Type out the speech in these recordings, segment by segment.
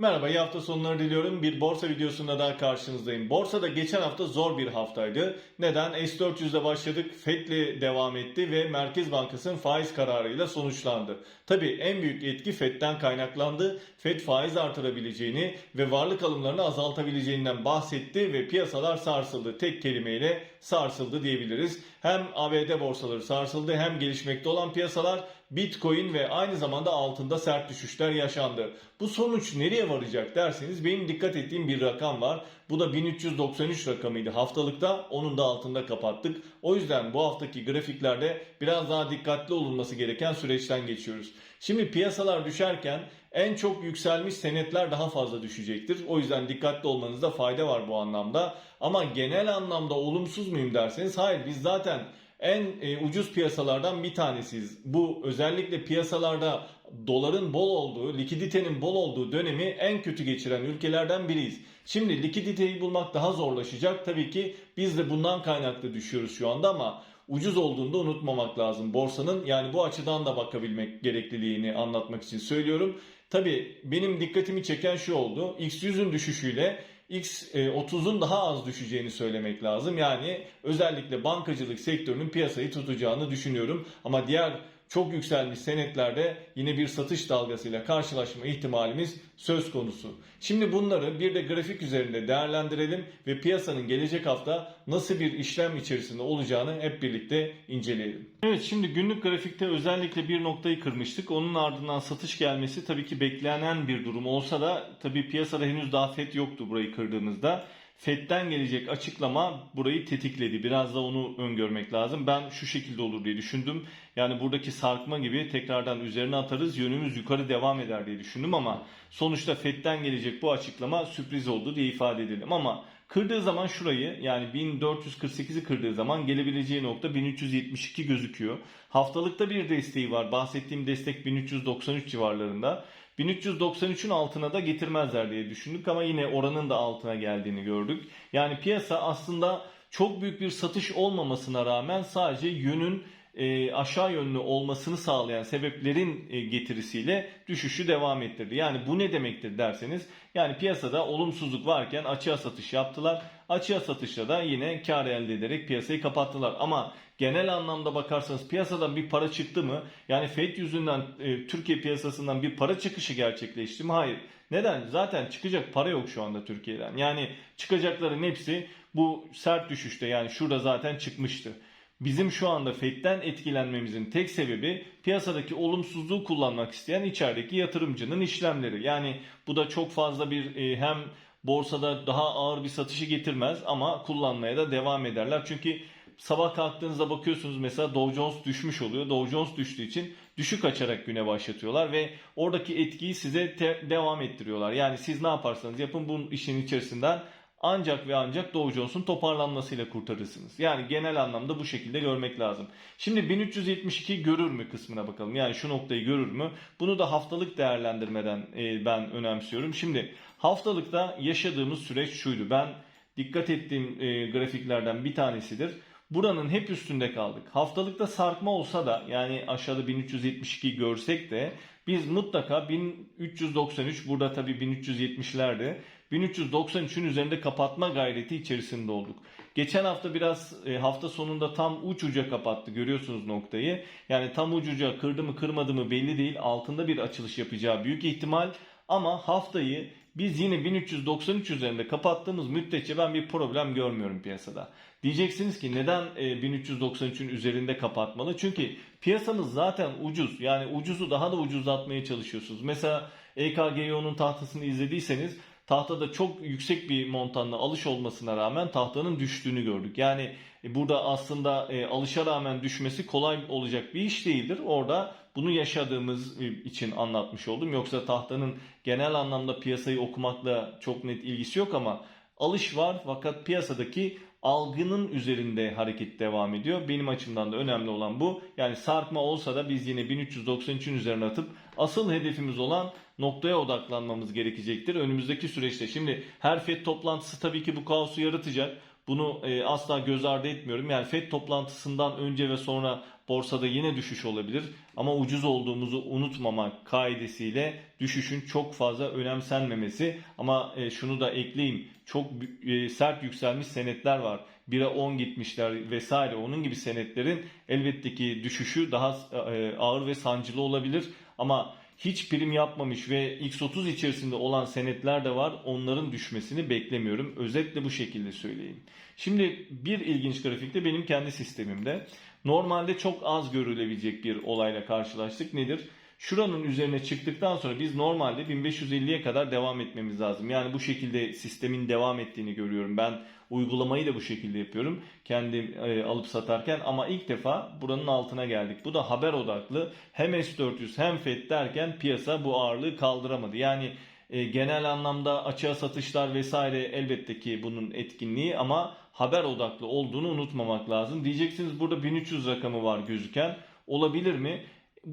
Merhaba, iyi hafta sonları diliyorum. Bir borsa videosunda daha karşınızdayım. Borsada geçen hafta zor bir haftaydı. Neden? S400'de başladık, FED'le devam etti ve Merkez Bankası'nın faiz kararıyla sonuçlandı. Tabii en büyük etki FED'den kaynaklandı. FED faiz artırabileceğini ve varlık alımlarını azaltabileceğinden bahsetti ve piyasalar sarsıldı. Tek kelimeyle sarsıldı diyebiliriz. Hem ABD borsaları sarsıldı hem gelişmekte olan piyasalar Bitcoin ve aynı zamanda altında sert düşüşler yaşandı. Bu sonuç nereye varacak derseniz benim dikkat ettiğim bir rakam var. Bu da 1393 rakamıydı haftalıkta. Onun da altında kapattık. O yüzden bu haftaki grafiklerde biraz daha dikkatli olunması gereken süreçten geçiyoruz. Şimdi piyasalar düşerken en çok yükselmiş senetler daha fazla düşecektir. O yüzden dikkatli olmanızda fayda var bu anlamda. Ama genel anlamda olumsuz muyum derseniz hayır biz zaten en e, ucuz piyasalardan bir tanesiyiz. Bu özellikle piyasalarda doların bol olduğu, likiditenin bol olduğu dönemi en kötü geçiren ülkelerden biriyiz. Şimdi likiditeyi bulmak daha zorlaşacak. Tabii ki biz de bundan kaynaklı düşüyoruz şu anda ama ucuz olduğunda unutmamak lazım borsanın. Yani bu açıdan da bakabilmek gerekliliğini anlatmak için söylüyorum. Tabii benim dikkatimi çeken şu oldu. X100'ün düşüşüyle X30'un daha az düşeceğini söylemek lazım. Yani özellikle bankacılık sektörünün piyasayı tutacağını düşünüyorum. Ama diğer çok yükselmiş senetlerde yine bir satış dalgasıyla karşılaşma ihtimalimiz söz konusu. Şimdi bunları bir de grafik üzerinde değerlendirelim ve piyasanın gelecek hafta nasıl bir işlem içerisinde olacağını hep birlikte inceleyelim. Evet şimdi günlük grafikte özellikle bir noktayı kırmıştık. Onun ardından satış gelmesi tabii ki beklenen bir durum olsa da tabii piyasada henüz daha FED yoktu burayı kırdığımızda. FED'den gelecek açıklama burayı tetikledi. Biraz da onu öngörmek lazım. Ben şu şekilde olur diye düşündüm. Yani buradaki sarkma gibi tekrardan üzerine atarız. Yönümüz yukarı devam eder diye düşündüm ama sonuçta FED'den gelecek bu açıklama sürpriz oldu diye ifade edelim. Ama kırdığı zaman şurayı yani 1448'i kırdığı zaman gelebileceği nokta 1372 gözüküyor. Haftalıkta bir desteği var. Bahsettiğim destek 1393 civarlarında. 1393'ün altına da getirmezler diye düşündük ama yine oranın da altına geldiğini gördük. Yani piyasa aslında çok büyük bir satış olmamasına rağmen sadece yönün e, aşağı yönlü olmasını sağlayan sebeplerin e, getirisiyle düşüşü devam ettirdi. Yani bu ne demektir derseniz yani piyasada olumsuzluk varken açığa satış yaptılar. Açığa satışla da yine kar elde ederek piyasayı kapattılar. Ama genel anlamda bakarsanız piyasadan bir para çıktı mı? Yani FED yüzünden e, Türkiye piyasasından bir para çıkışı gerçekleşti mi? Hayır. Neden? Zaten çıkacak para yok şu anda Türkiye'den. Yani çıkacakların hepsi bu sert düşüşte yani şurada zaten çıkmıştı. Bizim şu anda FED'den etkilenmemizin tek sebebi piyasadaki olumsuzluğu kullanmak isteyen içerideki yatırımcının işlemleri. Yani bu da çok fazla bir e, hem borsada daha ağır bir satışı getirmez ama kullanmaya da devam ederler. Çünkü sabah kalktığınızda bakıyorsunuz mesela Dow Jones düşmüş oluyor. Dow Jones düştüğü için düşük açarak güne başlatıyorlar ve oradaki etkiyi size devam ettiriyorlar. Yani siz ne yaparsanız yapın bu işin içerisinden ancak ve ancak Dow Jones'un toparlanmasıyla kurtarırsınız. Yani genel anlamda bu şekilde görmek lazım. Şimdi 1372 görür mü kısmına bakalım. Yani şu noktayı görür mü? Bunu da haftalık değerlendirmeden e, ben önemsiyorum. Şimdi haftalıkta yaşadığımız süreç şuydu. Ben dikkat ettiğim e, grafiklerden bir tanesidir. Buranın hep üstünde kaldık. Haftalıkta sarkma olsa da yani aşağıda 1372 görsek de biz mutlaka 1393 burada tabi 1370'lerde 1393'ün üzerinde kapatma gayreti içerisinde olduk. Geçen hafta biraz e, hafta sonunda tam uç uca kapattı görüyorsunuz noktayı. Yani tam uç uca kırdı mı kırmadı mı belli değil. Altında bir açılış yapacağı büyük ihtimal. Ama haftayı biz yine 1393 üzerinde kapattığımız müddetçe ben bir problem görmüyorum piyasada. Diyeceksiniz ki neden e, 1393'ün üzerinde kapatmalı? Çünkü piyasamız zaten ucuz. Yani ucuzu daha da ucuzlatmaya çalışıyorsunuz. Mesela EKGO'nun tahtasını izlediyseniz tahtada çok yüksek bir montanla alış olmasına rağmen tahtanın düştüğünü gördük. Yani e, burada aslında e, alışa rağmen düşmesi kolay olacak bir iş değildir. Orada bunu yaşadığımız e, için anlatmış oldum. Yoksa tahtanın genel anlamda piyasayı okumakla çok net ilgisi yok ama alış var fakat piyasadaki algının üzerinde hareket devam ediyor. Benim açımdan da önemli olan bu. Yani sarkma olsa da biz yine 1393'ün üzerine atıp asıl hedefimiz olan noktaya odaklanmamız gerekecektir. Önümüzdeki süreçte şimdi her FED toplantısı tabii ki bu kaosu yaratacak. Bunu e, asla göz ardı etmiyorum. Yani FED toplantısından önce ve sonra borsada yine düşüş olabilir ama ucuz olduğumuzu unutmamak kaidesiyle düşüşün çok fazla önemsenmemesi ama e, şunu da ekleyeyim çok e, sert yükselmiş senetler var. 1'e 10 gitmişler vesaire onun gibi senetlerin elbette ki düşüşü daha e, ağır ve sancılı olabilir ama hiç prim yapmamış ve X30 içerisinde olan senetler de var. Onların düşmesini beklemiyorum. Özetle bu şekilde söyleyeyim. Şimdi bir ilginç grafikte benim kendi sistemimde. Normalde çok az görülebilecek bir olayla karşılaştık. Nedir? Şuranın üzerine çıktıktan sonra biz normalde 1550'ye kadar devam etmemiz lazım. Yani bu şekilde sistemin devam ettiğini görüyorum. Ben uygulamayı da bu şekilde yapıyorum. Kendim e, alıp satarken ama ilk defa buranın altına geldik. Bu da haber odaklı. Hem S400 hem FED derken piyasa bu ağırlığı kaldıramadı. Yani e, genel anlamda açığa satışlar vesaire elbette ki bunun etkinliği ama haber odaklı olduğunu unutmamak lazım. Diyeceksiniz burada 1300 rakamı var gözüken. Olabilir mi?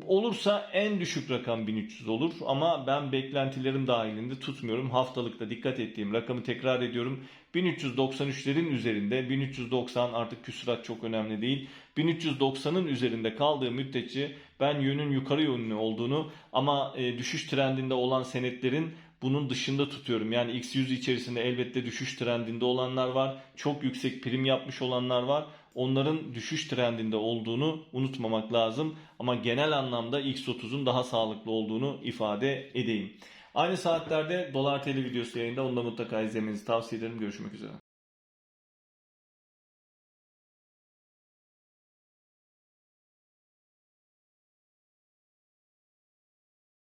Olursa en düşük rakam 1300 olur ama ben beklentilerim dahilinde tutmuyorum. Haftalıkta dikkat ettiğim rakamı tekrar ediyorum. 1393'lerin üzerinde 1390 artık küsurat çok önemli değil. 1390'ın üzerinde kaldığı müddetçe ben yönün yukarı yönlü olduğunu ama e, düşüş trendinde olan senetlerin bunun dışında tutuyorum. Yani X100 içerisinde elbette düşüş trendinde olanlar var. Çok yüksek prim yapmış olanlar var. Onların düşüş trendinde olduğunu unutmamak lazım. Ama genel anlamda X30'un daha sağlıklı olduğunu ifade edeyim. Aynı saatlerde Dolar TL videosu yayında. Onu da mutlaka izlemenizi tavsiye ederim. Görüşmek üzere.